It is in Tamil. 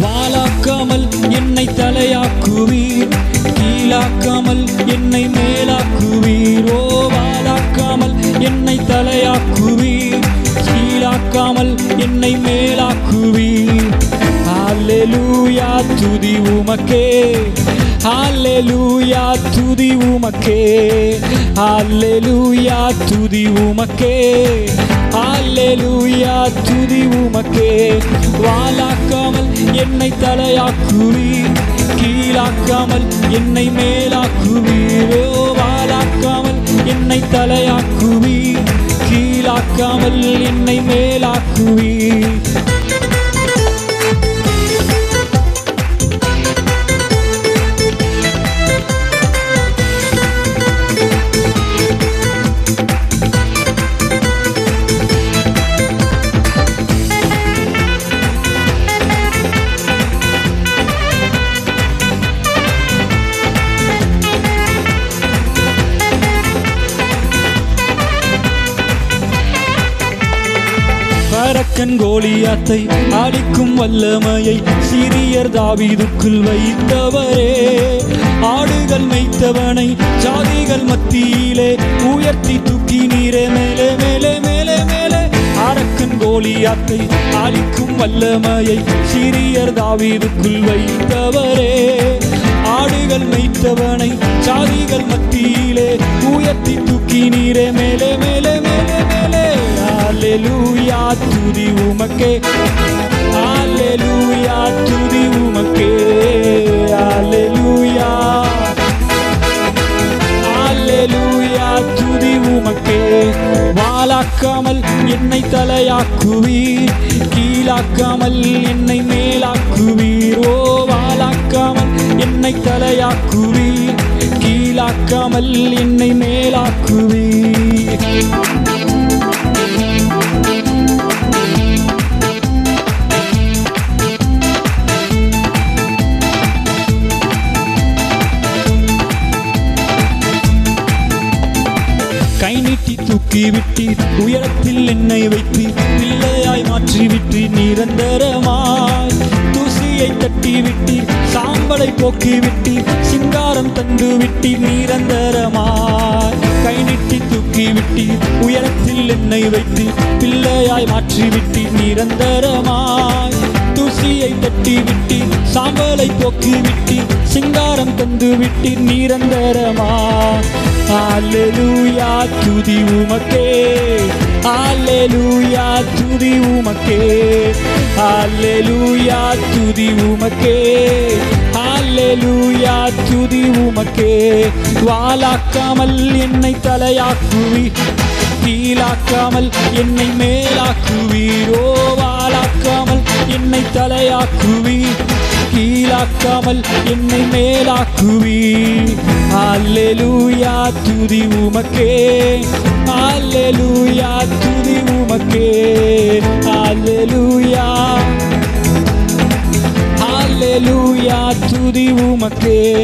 வாழாக்காமல் என்னை தலையாக்குவீர். கீழாக்காமல் என்னை மேலாக்குவீர். ஓ வாழாக்காமல் என்னை தலையாக்குவீர். கீழாக்காமல் என்னை மேலாக்குவீர். அல்லேலூயா துதி உமக்கே. அல்லேலூயா துதி உமக்கே. அல்லேலூயா துதி உமக்கே. அல்லேலூயா துதி உமக்கே. வாலாக்காமல் என்னை தலையாக்குவீர். கீழாக்காமல் என்னை மேலாக்குவீரோ. ஓ வாலாக்காமல் என்னை தலையாக்குவீர். கீழாக்காமல் என்னை மேலாக்குவீர். பரக்கன் கோலியாத்தை அடிக்கும் வல்லமையை சிறியர் தாவிதுக்குள் வைத்தவரே. ஆடுகள் மெய்த்தவனை ஜாதிகள் மத்தியிலே உயர்த்தி தூக்கி நீரே. மேலே மேலே மேலே மேலே. அரக்கன் கோலியாத்தை அழிக்கும் வல்லமையை சிறியர் தாவிதுக்குள் வைத்தவரே. ஆடுகள் மெய்த்தவனை ஜாதிகள் மத்தியிலே உயர்த்தி தூக்கி நீரே. மேலே துதி உமக்கே. ஹalleluya துதி உமக்கே. ஹalleluya. ஹalleluya துதி உமக்கே. வாலாக்காமல் என்னை தலையாக்குவீர். கீழாக்காமல் என்னை மேலாக்குவீர். ஓ வாலாக்காமல் என்னை தலையாக்குவீர். கீழாக்காமல் என்னை மேலாக்குவீர். தூக்கி விட்டீர் உயரத்தில் என்னை வைத்து பிள்ளையாய் மாற்றி நிரந்தரமாய் தூசியை தட்டி விட்டீர் சாம்பலை போக்கி விட்டீர் சிங்காரம் தந்து விட்டீர் நிரந்தரமாய் கை நீட்டி தூக்கி விட்டீர் உயரத்தில் என்னை வைத்து பிள்ளையாய் மாற்றிவிட்டீர் நிரந்தரமாய் தூசியை தட்டி விட்டி சாம்பலை போக்கி விட்டி சிங்காரம் தந்து விட்டி நிரந்தரமா? ஹalleluya துதி உமக்கே. ஹalleluya துதி உமக்கே. ஹalleluya துதி உமக்கே. ஹalleluya துதி உமக்கே. வாலாக்காமல் என்னை தலையாக்குவி கீழாக்காமல் என்னை மேலாக்குவீரோவா என்னை தலையாக்குவி கீழாக்காமல் என்னை மேலாக்குவி அல்லேலூயா துதி உமக்கே. அல்லேலூயா துதி உமக்கே. அல்லேலூயா. அல்லேலூயா துதி உமக்கே.